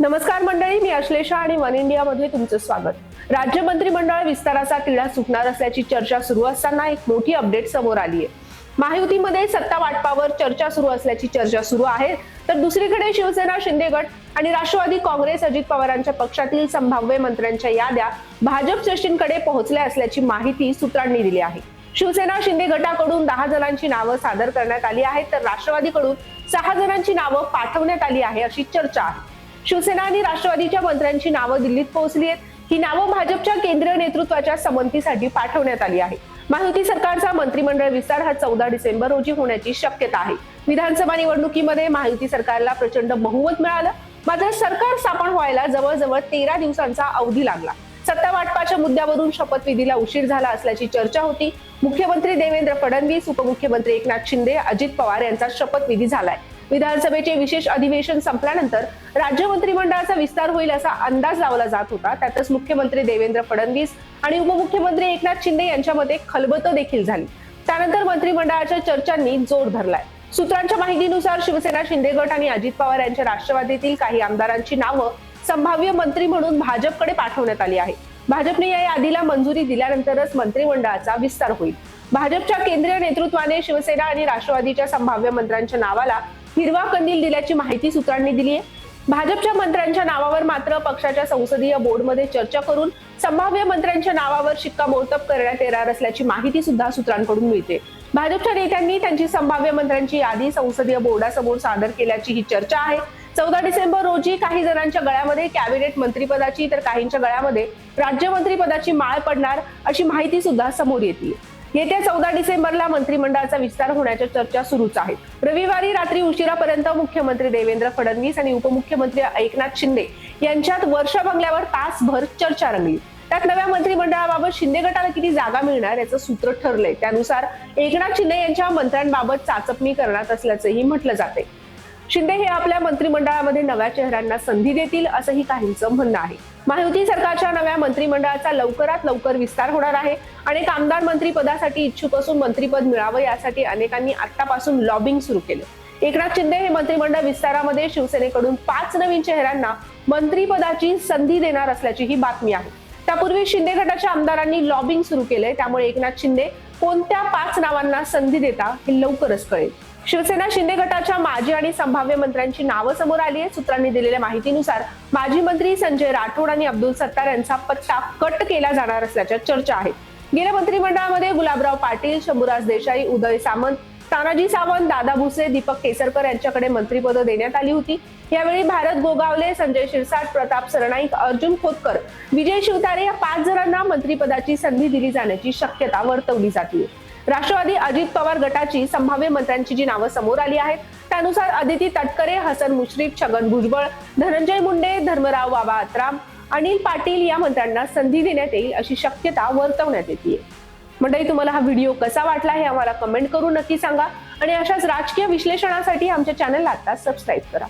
नमस्कार मंडळी मी अश्लेषा आणि वन इंडियामध्ये तुमचं स्वागत. राज्य मंत्रिमंडळ विस्ताराचा तिढा सुटणार असल्याची चर्चा सुरू असताना एक मोठी अपडेट समोर आली आहे महायुतीमध्ये सत्ता वाटपावर चर्चा सुरू असल्याची चर्चा सुरू आहे तर दुसरीकडे शिवसेना शिंदे गट आणि राष्ट्रवादी काँग्रेस अजित पवारांच्या पक्षातील संभाव्य मंत्र्यांच्या याद्या भाजप श्रेष्ठींकडे पोहोचल्या असल्याची माहिती सूत्रांनी दिली आहे. शिवसेना शिंदे गटाकडून दहा जणांची नावं सादर करण्यात आली आहेत तर राष्ट्रवादीकडून सहा जणांची नावं पाठवण्यात आली आहे अशी चर्चा आहे. शिवसेना आणि राष्ट्रवादीच्या मंत्र्यांची नावं दिल्लीत पोहोचली आहेत. ही नावं भाजपच्या केंद्रीय नेतृत्वाच्या संमतीसाठी पाठवण्यात आली आहे महायुती सरकारचा मंत्रिमंडळ विस्तार हा चौदा डिसेंबर रोजी होण्याची शक्यता आहे. विधानसभा निवडणुकीमध्ये महायुती सरकारला प्रचंड बहुमत मिळालं. मात्र सरकार स्थापन व्हायला जवळजवळ तेरा दिवसांचा अवधी लागला. सत्ता वाटपाच्या मुद्द्यावरून शपथविधीला उशीर झाला असल्याची चर्चा होती. मुख्यमंत्री देवेंद्र फडणवीस उपमुख्यमंत्री एकनाथ शिंदे अजित पवार यांचा शपथविधी झालाय. विधानसभेचे विशेष अधिवेशन संपल्यानंतर राज्य मंत्रिमंडळाचा विस्तार होईल असा अंदाज लावला जात होता. त्यातच मुख्यमंत्री देवेंद्र फडणवीस आणि उपमुख्यमंत्री एकनाथ शिंदे यांच्यामध्ये खलबत देखील झाली. त्यानंतर मंत्रिमंडळाच्या चर्चांनी जोर धरलाय. सूत्रांच्या माहितीनुसार शिवसेना शिंदे गट आणि अजित पवार यांच्या राष्ट्रवादीतील काही आमदारांची नावं संभाव्य मंत्री म्हणून भाजपकडे पाठवण्यात आली आहे भाजपने या यादीला मंजुरी दिल्यानंतरच मंत्रिमंडळाचा विस्तार होईल. भाजपच्या केंद्रीय नेतृत्वाने शिवसेना आणि राष्ट्रवादीच्या संभाव्य मंत्र्यांच्या नावाला हिरवा कंदील दिल्याची माहिती सूत्रांनी दिली आहे भाजपच्या मंत्र्यांच्या नावावर मात्र पक्षाच्या संसदीय बोर्डमध्ये चर्चा करून संभाव्य मंत्र्यांच्या नावावर शिक्कामोर्तब करण्यात येणार असल्याची माहिती सुद्धा सूत्रांकडून मिळते. भाजपच्या नेत्यांनी त्यांची संभाव्य मंत्र्यांची यादी संसदीय बोर्डासमोर सादर केल्याची ही चर्चा आहे. चौदा डिसेंबर रोजी काही जणांच्या गळ्यामध्ये कॅबिनेट मंत्रीपदाची तर काहींच्या गळ्यामध्ये राज्यमंत्रीपदाची माळ पडणार अशी माहिती सुद्धा समोर येते येत्या चौदा डिसेंबरला मंत्रिमंडळाचा विस्तार होण्याच्या चर्चा सुरूच आहेत. रविवारी रात्री उशिरापर्यंत मुख्यमंत्री देवेंद्र फडणवीस आणि उपमुख्यमंत्री एकनाथ शिंदे यांच्यात वर्षा बंगल्यावर तासभर चर्चा रंगली. त्यात नव्या मंत्रिमंडळाबाबत शिंदे गटाला किती जागा मिळणार याचं सूत्र ठरलंय. त्यानुसार एकनाथ शिंदे यांच्या मंत्र्यांबाबत चाचपणी करण्यात असल्याचंही म्हटलं जाते शिंदे हे आपल्या मंत्रिमंडळामध्ये नव्या चेहऱ्यांना संधी देतील असंही काहींचं म्हणणं आहे. महायुती सरकारच्या नव्या मंत्रिमंडळाचा लवकरात लवकर विस्तार होणार आहे अनेक आमदार मंत्रिपदासाठी इच्छुक असून मंत्रिपद मिळावं यासाठी अनेकांनी आतापासून लॉबिंग सुरू केलं. एकनाथ शिंदे हे मंत्रिमंडळ विस्तारामध्ये शिवसेनेकडून पाच नवीन चेहऱ्यांना मंत्रिपदाची संधी देणार असल्याची ही बातमी आहे. त्यापूर्वी शिंदे गटाच्या आमदारांनी लॉबिंग सुरू केलंय त्यामुळे एकनाथ शिंदे कोणत्या पाच नावांना संधी देता हे लवकरच कळेल. शिवसेना शिंदे गटाच्या माजी आणि संभाव्य मंत्र्यांची नावं समोर आली आहेत. सूत्रांनी दिलेल्या माहितीनुसार माजी मंत्री संजय राठोड आणि अब्दुल सत्तार यांचा पत्ता कट केला जाणार असल्याच्या चर्चा आहेत. गेल्या मंत्रिमंडळामध्ये गुलाबराव पाटील शंभूराज देसाई उदय सामंत तानाजी सावंत दादा भुसे दीपक केसरकर यांच्याकडे मंत्रिपद देण्यात आली होती. यावेळी भारत गोगावले संजय शिरसाट प्रताप सरनाईक अर्जुन खोतकर विजय शिवतारे या पाच जणांना मंत्रिपदाची संधी दिली जाण्याची शक्यता वर्तवली जाते राष्ट्रवादी अजित पवार गटाची संभाव्य मंत्र्यांची जी नावं समोर आली आहेत त्यानुसार अदिती तटकरे हसन मुश्रीफ छगन भुजबळ धनंजय मुंडे धर्मराव बाबा अत्राम अनिल पाटील या मंत्र्यांना संधी देण्यात येईल अशी शक्यता वर्तवण्यात येते मंडळी तुम्हाला हा व्हिडिओ कसा वाटला हे आम्हाला कमेंट करून नक्की सांगा आणि अशाच राजकीय विश्लेषणासाठी आमच्या चॅनलला आता सबस्क्राईब करा.